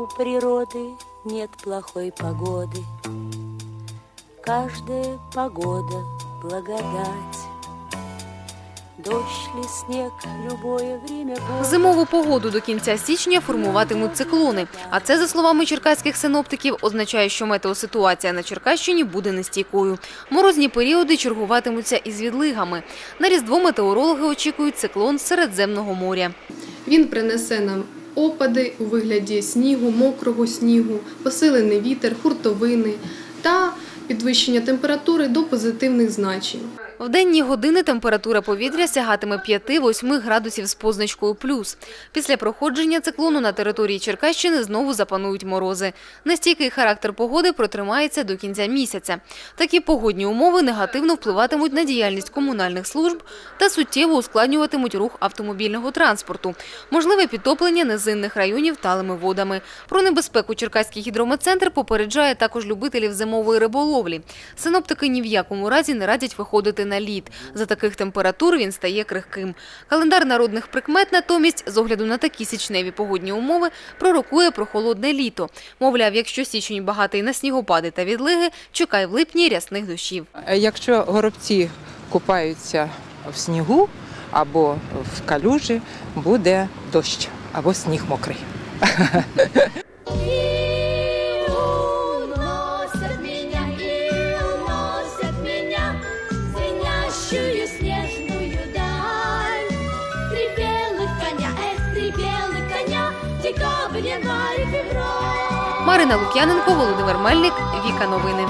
У природы нет плохой погоды. Каждая погода — благодать. Дождь ли снег, любое время года. Зимову погоду до кінця січня формуватимуть циклони. А це, за словами черкаських синоптиків, означає, що метеоситуація на Черкащині буде нестійкою. Морозні періоди чергуватимуться із відлигами. На Різдво метеорологи очікують циклон з Середземного моря. Він принесе нам опади у вигляді снігу, мокрого снігу, посилений вітер, хуртовини та підвищення температури до позитивних значень. В денні години температура повітря сягатиме 5-8 градусів з позначкою плюс. Після проходження циклону на території Черкащини знову запанують морози. Нестійкий характер погоди протримається до кінця місяця. Такі погодні умови негативно впливатимуть на діяльність комунальних служб та суттєво ускладнюватимуть рух автомобільного транспорту. Можливе підтоплення низинних районів талими водами. Про небезпеку Черкаський гідрометцентр попереджає також любителів зимової риболовлі. Синоптики ні в якому разі не радять виходити на лід. За таких температур він стає крихким. Календар народних прикмет натомість, з огляду на такі січневі погодні умови, пророкує про холодне літо. Мовляв, якщо січень багатий на снігопади та відлиги, чекай в липні рясних дощів. Е, Якщо горобці купаються в снігу або в калюжі, буде дощ або сніг мокрий. Марина Лук'яненко, Володимир Мельник, Віка Новини.